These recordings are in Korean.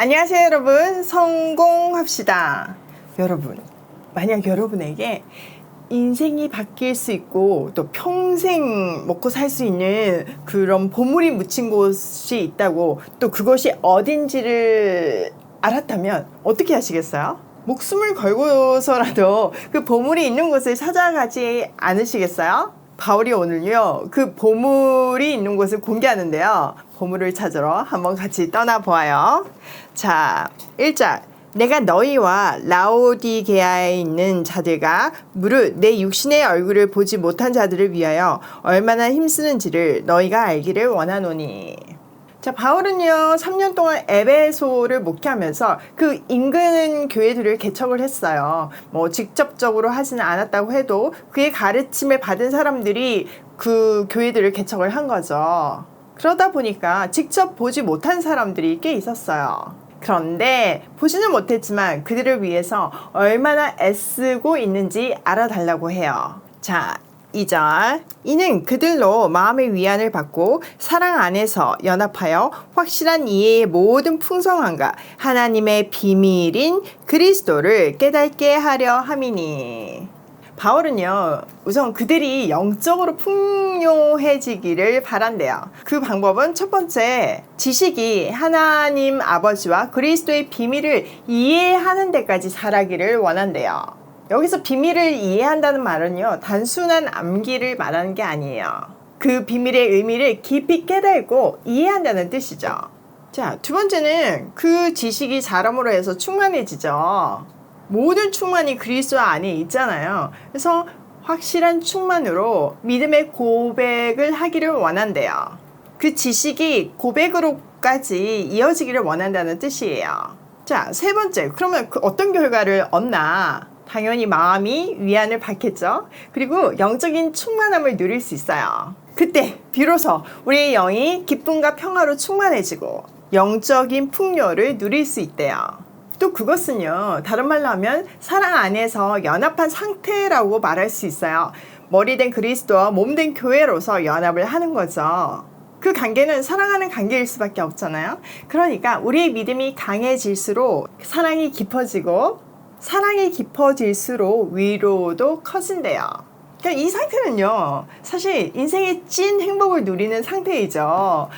안녕하세요, 여러분. 성공합시다. 여러분, 만약 여러분에게 인생이 바뀔 수 있고 또 평생 먹고 살 수 있는 그런 보물이 묻힌 곳이 있다고 또 그것이 어딘지를 알았다면 어떻게 하시겠어요? 목숨을 걸고서라도 그 보물이 있는 곳을 찾아가지 않으시겠어요? 바울이 오늘요, 그 보물이 있는 곳을 공개하는데요. 보물을 찾으러 한번 같이 떠나보아요. 자, 1절. 내가 너희와 라오디게아에 있는 자들과 무릇 내 육신의 얼굴을 보지 못한 자들을 위하여 얼마나 힘쓰는지를 너희가 알기를 원하노니. 자, 바울은요, 3년 동안 에베소를 목회하면서 그 인근 교회들을 개척을 했어요. 뭐, 직접적으로 하지는 않았다고 해도 그의 가르침을 받은 사람들이 그 교회들을 개척을 한 거죠. 그러다 보니까 직접 보지 못한 사람들이 꽤 있었어요. 그런데 보지는 못했지만 그들을 위해서 얼마나 애쓰고 있는지 알아달라고 해요. 자, 2절. 이는 그들로 마음의 위안을 받고 사랑 안에서 연합하여 확실한 이해의 모든 풍성함과 하나님의 비밀인 그리스도를 깨닫게 하려 함이니. 바울은요, 우선 그들이 영적으로 풍요해지기를 바란대요. 그 방법은 첫 번째, 지식이 하나님 아버지와 그리스도의 비밀을 이해하는 데까지 자라기를 원한대요. 여기서 비밀을 이해한다는 말은요, 단순한 암기를 말하는 게 아니에요. 그 비밀의 의미를 깊이 깨달고 이해한다는 뜻이죠. 자, 두 번째는 그 지식이 자람으로 해서 충만해지죠. 모든 충만이 그리스도 안에 있잖아요. 그래서 확실한 충만으로 믿음의 고백을 하기를 원한대요. 그 지식이 고백으로까지 이어지기를 원한다는 뜻이에요. 자, 세 번째. 그러면 그 어떤 결과를 얻나? 당연히 마음이 위안을 받겠죠. 그리고 영적인 충만함을 누릴 수 있어요. 그때 비로소 우리의 영이 기쁨과 평화로 충만해지고 영적인 풍요를 누릴 수 있대요. 또 그것은요, 다른 말로 하면 사랑 안에서 연합한 상태라고 말할 수 있어요. 머리된 그리스도와 몸된 교회로서 연합을 하는 거죠. 그 관계는 사랑하는 관계일 수밖에 없잖아요. 그러니까 우리의 믿음이 강해질수록 사랑이 깊어지고 사랑이 깊어질수록 위로도 커진대요. 그러니까 이 상태는요, 사실 인생의 찐 행복을 누리는 상태이죠.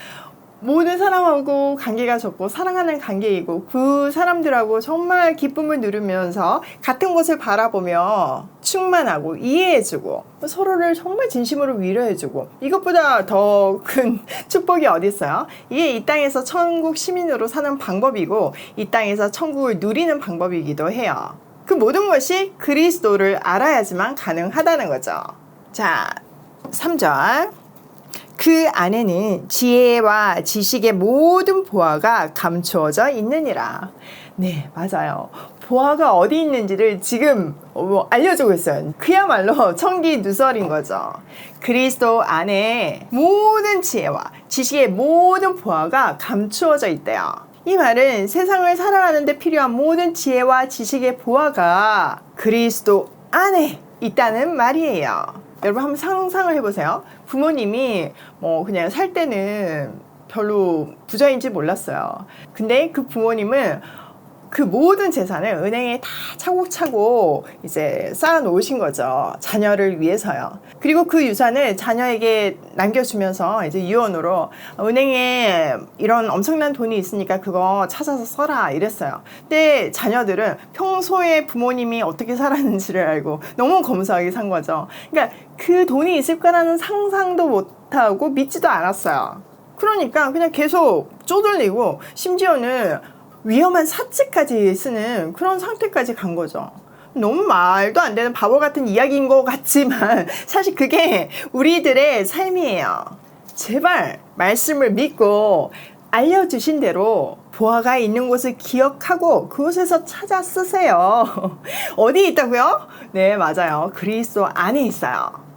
모든 사람하고 관계가 좋고 사랑하는 관계이고 그 사람들하고 정말 기쁨을 누리면서 같은 곳을 바라보며 충만하고 이해해주고 서로를 정말 진심으로 위로해주고 이것보다 더 큰 축복이 어디 있어요? 이게 이 땅에서 천국 시민으로 사는 방법이고 이 땅에서 천국을 누리는 방법이기도 해요. 그 모든 것이 그리스도를 알아야지만 가능하다는 거죠. 자, 3절. 그 안에는 지혜와 지식의 모든 보화가 감추어져 있느니라. 네, 맞아요. 보화가 어디 있는지를 지금 뭐 알려주고 있어요. 그야말로 청기 누설인 거죠. 그리스도 안에 모든 지혜와 지식의 모든 보화가 감추어져 있대요. 이 말은 세상을 살아가는데 필요한 모든 지혜와 지식의 보화가 그리스도 안에 있다는 말이에요. 여러분 한번 상상을 해보세요. 부모님이 뭐 그냥 살 때는 별로 부자인지 몰랐어요. 근데 그 부모님은 그 모든 재산을 은행에 다 차곡차곡 이제 쌓아 놓으신 거죠. 자녀를 위해서요. 그리고 그 유산을 자녀에게 남겨주면서 이제 유언으로 은행에 이런 엄청난 돈이 있으니까 그거 찾아서 써라 이랬어요. 근데 자녀들은 평소에 부모님이 어떻게 살았는지를 알고 너무 검소하게 산 거죠. 그러니까 그 돈이 있을 거라는 상상도 못하고 믿지도 않았어요. 그러니까 그냥 계속 쪼들리고 심지어는 위험한 사치까지 쓰는 그런 상태까지 간 거죠. 너무 말도 안 되는 바보 같은 이야기인 것 같지만 사실 그게 우리들의 삶이에요. 제발 말씀을 믿고 알려주신 대로 보아가 있는 곳을 기억하고 그곳에서 찾아 쓰세요. 어디 있다고요? 네, 맞아요. 그리스도 안에 있어요.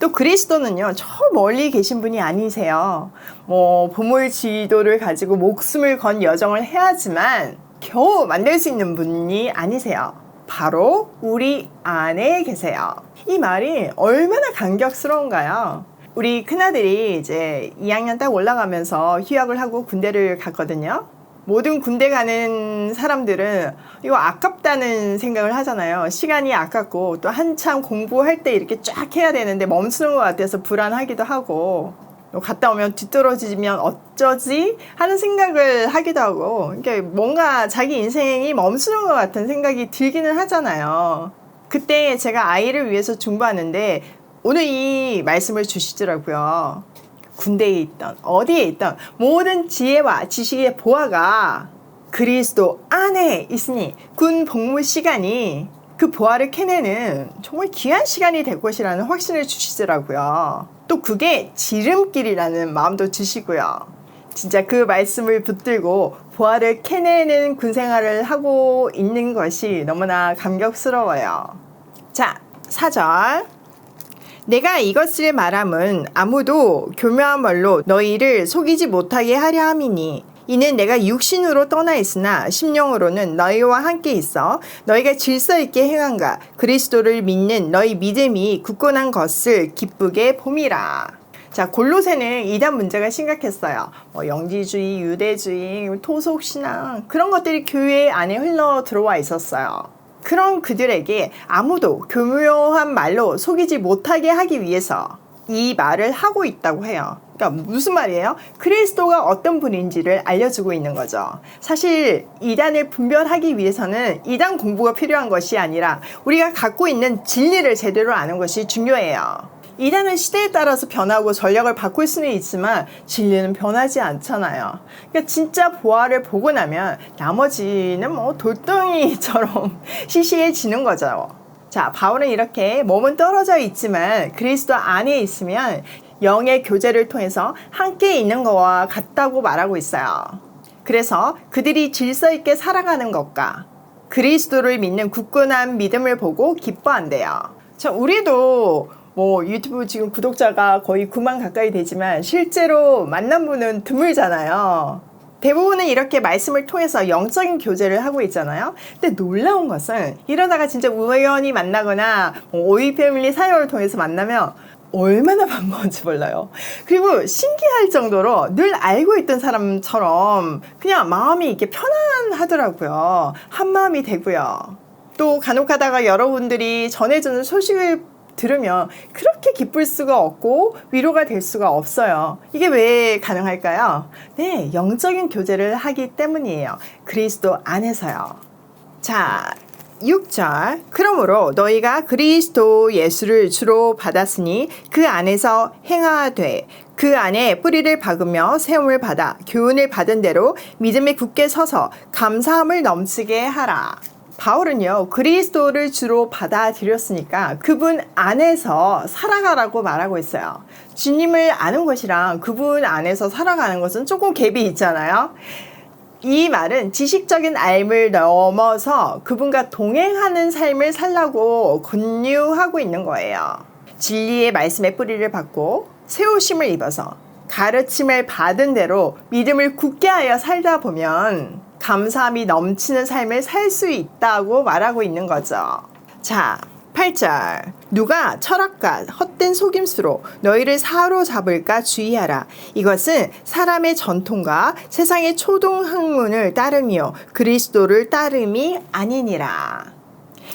또 그리스도는요, 저 멀리 계신 분이 아니세요. 뭐, 보물 지도를 가지고 목숨을 건 여정을 해야지만 겨우 만들 수 있는 분이 아니세요. 바로 우리 안에 계세요. 이 말이 얼마나 감격스러운가요? 우리 큰아들이 이제 2학년 딱 올라가면서 휴학을 하고 군대를 갔거든요. 모든 군대 가는 사람들은 이거 아깝다는 생각을 하잖아요. 시간이 아깝고 또 한참 공부할 때 이렇게 쫙 해야 되는데 멈추는 것 같아서 불안하기도 하고 또 갔다 오면 뒤떨어지면 어쩌지 하는 생각을 하기도 하고 이게 뭔가 자기 인생이 멈추는 것 같은 생각이 들기는 하잖아요. 그때 제가 아이를 위해서 중보하는데 오늘 이 말씀을 주시더라고요. 군대에 있던 어디에 있던 모든 지혜와 지식의 보화가 그리스도 안에 있으니 군 복무 시간이 그 보화를 캐내는 정말 귀한 시간이 될 것이라는 확신을 주시더라고요. 또 그게 지름길이라는 마음도 주시고요. 진짜 그 말씀을 붙들고 보화를 캐내는 군 생활을 하고 있는 것이 너무나 감격스러워요. 자, 사절. 내가 이것을 말함은 아무도 교묘한 말로 너희를 속이지 못하게 하려 함이니 이는 내가 육신으로 떠나 있으나 심령으로는 너희와 함께 있어 너희가 질서 있게 행한가 그리스도를 믿는 너희 믿음이 굳건한 것을 기쁘게 봄이라. 자, 골로새는 이단 문제가 심각했어요. 뭐 영지주의, 유대주의, 토속신앙 그런 것들이 교회 안에 흘러 들어와 있었어요. 그런 그들에게 아무도 교묘한 말로 속이지 못하게 하기 위해서 이 말을 하고 있다고 해요. 그러니까 무슨 말이에요? 그리스도가 어떤 분인지를 알려주고 있는 거죠. 사실 이단을 분별하기 위해서는 이단 공부가 필요한 것이 아니라 우리가 갖고 있는 진리를 제대로 아는 것이 중요해요. 이단은 시대에 따라서 변하고 전략을 바꿀 수는 있지만 진리는 변하지 않잖아요. 그러니까 진짜 보화를 보고 나면 나머지는 뭐 돌덩이처럼 시시해지는 거죠. 자, 바울은 이렇게 몸은 떨어져 있지만 그리스도 안에 있으면 영의 교제를 통해서 함께 있는 것과 같다고 말하고 있어요. 그래서 그들이 질서 있게 살아가는 것과 그리스도를 믿는 굳건한 믿음을 보고 기뻐한대요. 자, 우리도 뭐 유튜브 지금 구독자가 거의 9만 가까이 되지만 실제로 만난 분은 드물잖아요. 대부분은 이렇게 말씀을 통해서 영적인 교제를 하고 있잖아요. 근데 놀라운 것은 이러다가 진짜 우연히 만나거나 뭐 오이 패밀리 사역을 통해서 만나면 얼마나 반가운지 몰라요. 그리고 신기할 정도로 늘 알고 있던 사람처럼 그냥 마음이 이렇게 편안하더라고요. 한 마음이 되고요. 또 간혹 가다가 여러분들이 전해주는 소식을 들으면 그렇게 기쁠 수가 없고 위로가 될 수가 없어요. 이게 왜 가능할까요? 네, 영적인 교제를 하기 때문이에요. 그리스도 안에서요. 자, 6절. 그러므로 너희가 그리스도 예수를 주로 받았으니 그 안에서 행하되 그 안에 뿌리를 박으며 세움을 받아 교훈을 받은 대로 믿음에 굳게 서서 감사함을 넘치게 하라. 바울은요, 그리스도를 주로 받아들였으니까 그분 안에서 살아가라고 말하고 있어요. 주님을 아는 것이랑 그분 안에서 살아가는 것은 조금 갭이 있잖아요. 이 말은 지식적인 알을 넘어서 그분과 동행하는 삶을 살라고 권유하고 있는 거예요. 진리의 말씀의 뿌리를 받고 세우심을 입어서 가르침을 받은 대로 믿음을 굳게 하여 살다 보면 감사함이 넘치는 삶을 살 수 있다고 말하고 있는 거죠. 자, 8절. 누가 철학과 헛된 속임수로 너희를 사로잡을까 주의하라. 이것은 사람의 전통과 세상의 초동학문을 따름이요. 그리스도를 따름이 아니니라.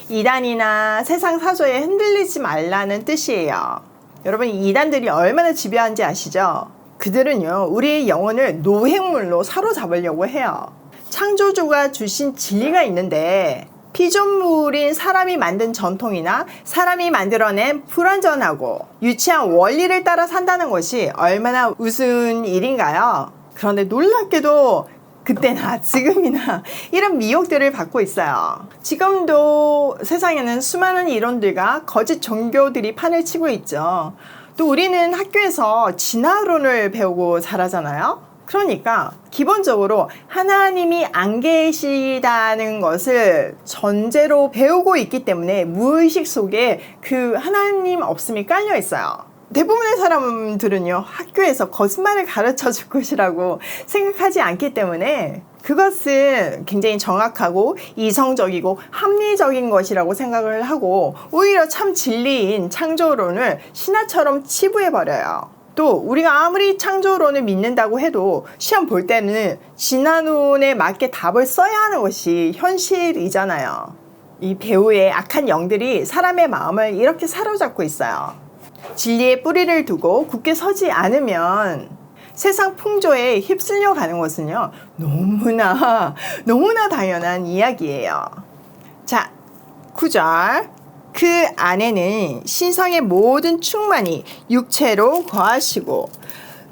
이단이나 세상 사조에 흔들리지 말라는 뜻이에요. 여러분, 이단들이 얼마나 집요한지 아시죠? 그들은요, 우리의 영혼을 노획물로 사로잡으려고 해요. 창조주가 주신 진리가 있는데 피조물인 사람이 만든 전통이나 사람이 만들어낸 불완전하고 유치한 원리를 따라 산다는 것이 얼마나 우스운 일인가요? 그런데 놀랍게도 그때나 지금이나 이런 미혹들을 받고 있어요. 지금도 세상에는 수많은 이론들과 거짓 종교들이 판을 치고 있죠. 또 우리는 학교에서 진화론을 배우고 자라잖아요. 그러니까 기본적으로 하나님이 안 계시다는 것을 전제로 배우고 있기 때문에 무의식 속에 그 하나님 없음이 깔려 있어요. 대부분의 사람들은요, 학교에서 거짓말을 가르쳐 줄 것이라고 생각하지 않기 때문에 그것은 굉장히 정확하고 이성적이고 합리적인 것이라고 생각을 하고 오히려 참 진리인 창조론을 신화처럼 치부해버려요. 또 우리가 아무리 창조론을 믿는다고 해도 시험 볼 때는 진화론에 맞게 답을 써야 하는 것이 현실이잖아요. 이 배우의 악한 영들이 사람의 마음을 이렇게 사로잡고 있어요. 진리의 뿌리를 두고 굳게 서지 않으면 세상 풍조에 휩쓸려 가는 것은요, 너무나, 너무나 당연한 이야기예요. 자, 9절. 그 안에는 신성의 모든 충만이 육체로 거하시고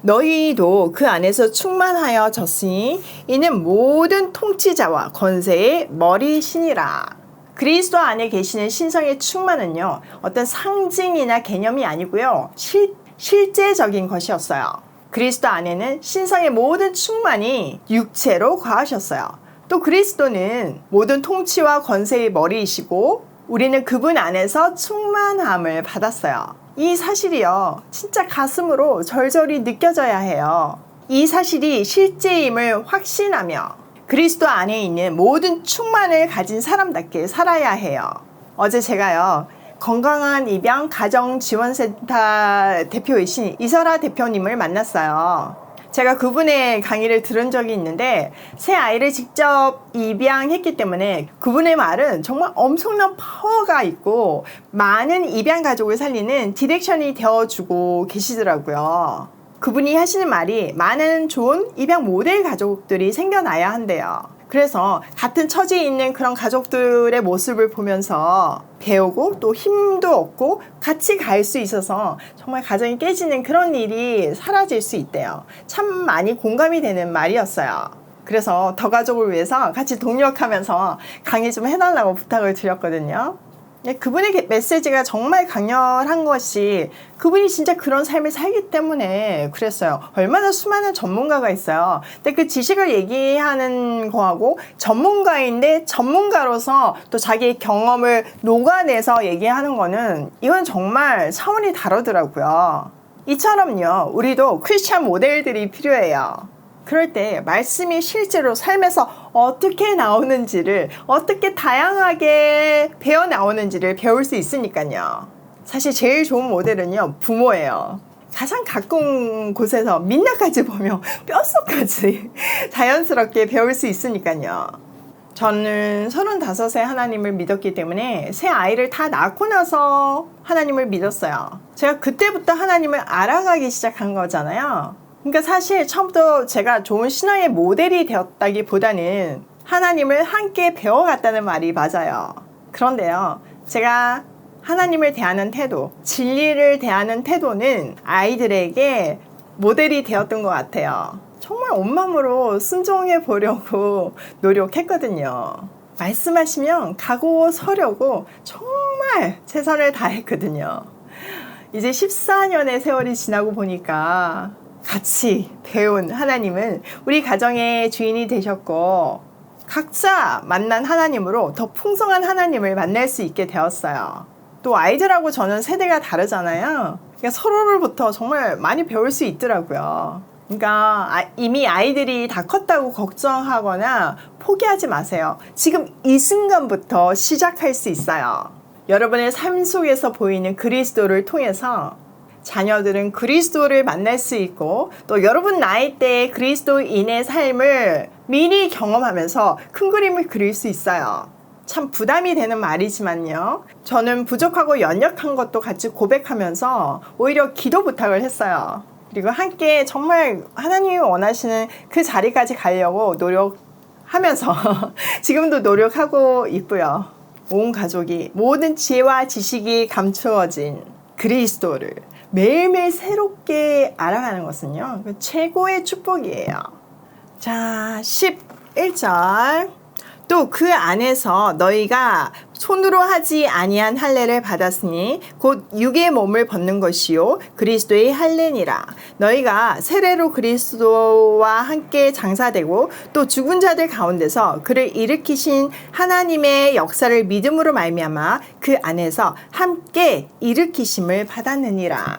너희도 그 안에서 충만하여 졌으니 이는 모든 통치자와 권세의 머리시니라. 그리스도 안에 계시는 신성의 충만은요, 어떤 상징이나 개념이 아니고요, 실, 실제적인 것이었어요. 그리스도 안에는 신성의 모든 충만이 육체로 과하셨어요. 또 그리스도는 모든 통치와 권세의 머리이시고, 우리는 그분 안에서 충만함을 받았어요. 이 사실이요, 진짜 가슴으로 절절히 느껴져야 해요. 이 사실이 실제임을 확신하며 그리스도 안에 있는 모든 충만을 가진 사람답게 살아야 해요. 어제 제가요, 건강한 입양 가정 지원센터 대표이신 이설아 대표님을 만났어요. 제가 그분의 강의를 들은 적이 있는데 새 아이를 직접 입양했기 때문에 그분의 말은 정말 엄청난 파워가 있고 많은 입양 가족을 살리는 디렉션이 되어주고 계시더라고요. 그분이 하시는 말이 많은 좋은 입양 모델 가족들이 생겨나야 한대요. 그래서 같은 처지에 있는 그런 가족들의 모습을 보면서 배우고 또 힘도 얻고 같이 갈 수 있어서 정말 가정이 깨지는 그런 일이 사라질 수 있대요. 참 많이 공감이 되는 말이었어요. 그래서 더 가족을 위해서 같이 동력하면서 강의 좀 해달라고 부탁을 드렸거든요. 네, 그분의 메시지가 정말 강렬한 것이 그분이 진짜 그런 삶을 살기 때문에 그랬어요. 얼마나 수많은 전문가가 있어요. 근데 그 지식을 얘기하는 거하고 전문가인데 전문가로서 또 자기의 경험을 녹아내서 얘기하는 거는 이건 정말 차원이 다르더라고요. 이처럼요, 우리도 크리스찬 모델들이 필요해요. 그럴 때 말씀이 실제로 삶에서 어떻게 나오는지를 어떻게 다양하게 배워 나오는지를 배울 수 있으니까요. 사실 제일 좋은 모델은요 부모예요. 가장 가까운 곳에서 민낯까지 보며 뼛속까지 자연스럽게 배울 수 있으니까요. 저는 35세 하나님을 믿었기 때문에 새 아이를 다 낳고 나서 하나님을 믿었어요. 제가 그때부터 하나님을 알아가기 시작한 거잖아요. 그러니까 사실 처음부터 제가 좋은 신앙의 모델이 되었다기보다는 하나님을 함께 배워갔다는 말이 맞아요. 그런데요, 제가 하나님을 대하는 태도, 진리를 대하는 태도는 아이들에게 모델이 되었던 것 같아요. 정말 온 마음으로 순종해 보려고 노력했거든요. 말씀하시면 가고 서려고 정말 최선을 다했거든요. 이제 14년의 세월이 지나고 보니까 같이 배운 하나님은 우리 가정의 주인이 되셨고 각자 만난 하나님으로 더 풍성한 하나님을 만날 수 있게 되었어요. 또 아이들하고 저는 세대가 다르잖아요. 그러니까 서로를부터 정말 많이 배울 수 있더라고요. 그러니까 이미 아이들이 다 컸다고 걱정하거나 포기하지 마세요. 지금 이 순간부터 시작할 수 있어요. 여러분의 삶 속에서 보이는 그리스도를 통해서 자녀들은 그리스도를 만날 수 있고 또 여러분 나이 때의 그리스도인의 삶을 미리 경험하면서 큰 그림을 그릴 수 있어요. 참 부담이 되는 말이지만요. 저는 부족하고 연약한 것도 같이 고백하면서 오히려 기도 부탁을 했어요. 그리고 함께 정말 하나님이 원하시는 그 자리까지 가려고 노력하면서 지금도 노력하고 있고요. 온 가족이 모든 지혜와 지식이 감추어진 그리스도를 매일매일 새롭게 알아가는 것은요, 그 최고의 축복이에요. 자, 11절. 또 그 안에서 너희가 손으로 하지 아니한 할례를 받았으니 곧 육의 몸을 벗는 것이요 그리스도의 할례니라. 너희가 세례로 그리스도와 함께 장사되고 또 죽은 자들 가운데서 그를 일으키신 하나님의 역사를 믿음으로 말미암아 그 안에서 함께 일으키심을 받았느니라.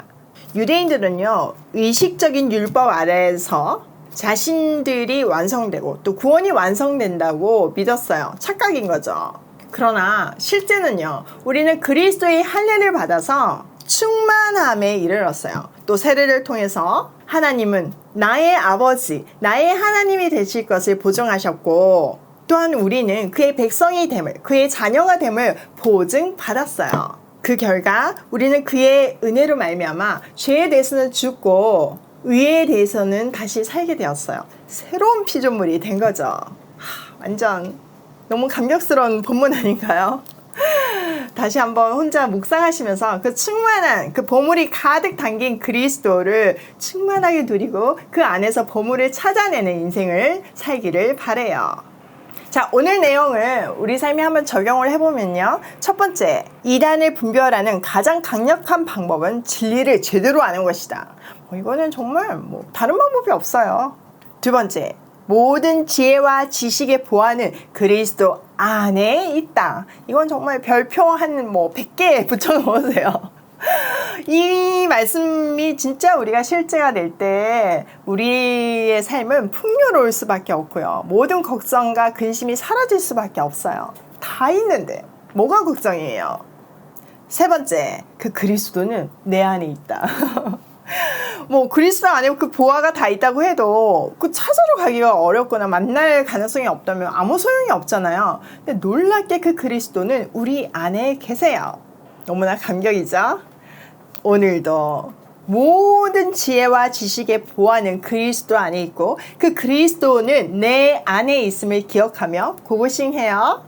유대인들은요 의식적인 율법 아래에서 자신들이 완성되고 또 구원이 완성된다고 믿었어요 착각인 거죠 그러나 실제는요, 우리는 그리스도의 할례를 받아서 충만함에 이르렀어요. 또 세례를 통해서 하나님은 나의 아버지, 나의 하나님이 되실 것을 보증하셨고 또한 우리는 그의 백성이 됨을, 그의 자녀가 됨을 보증받았어요. 그 결과 우리는 그의 은혜로 말미암아 죄에 대해서는 죽고 의에 대해서는 다시 살게 되었어요. 새로운 피조물이 된 거죠. 하, 완전 너무 감격스러운 본문 아닌가요? 다시 한번 혼자 묵상하시면서 그 충만한 그 보물이 가득 담긴 그리스도를 충만하게 누리고 그 안에서 보물을 찾아내는 인생을 살기를 바래요. 자, 오늘 내용을 우리 삶에 한번 적용을 해보면요. 첫 번째, 이단을 분별하는 가장 강력한 방법은 진리를 제대로 아는 것이다. 뭐 이거는 정말 뭐 다른 방법이 없어요. 두 번째, 모든 지혜와 지식의 보안은 그리스도 안에 있다. 이건 정말 별표 한 뭐 100개 붙여 놓으세요. 이 말씀이 진짜 우리가 실제가 될 때 우리의 삶은 풍요로울 수밖에 없고요. 모든 걱정과 근심이 사라질 수밖에 없어요. 다 있는데 뭐가 걱정이에요? 세 번째, 그 그리스도는 내 안에 있다. 뭐 그리스도 안에 그 보화가 다 있다고 해도 그 찾으러 가기가 어렵거나 만날 가능성이 없다면 아무 소용이 없잖아요. 근데 놀랍게 그 그리스도는 우리 안에 계세요. 너무나 감격이죠? 오늘도 모든 지혜와 지식의 보안은 그리스도 안에 있고 그 그리스도는 내 안에 있음을 기억하며 고고싱해요.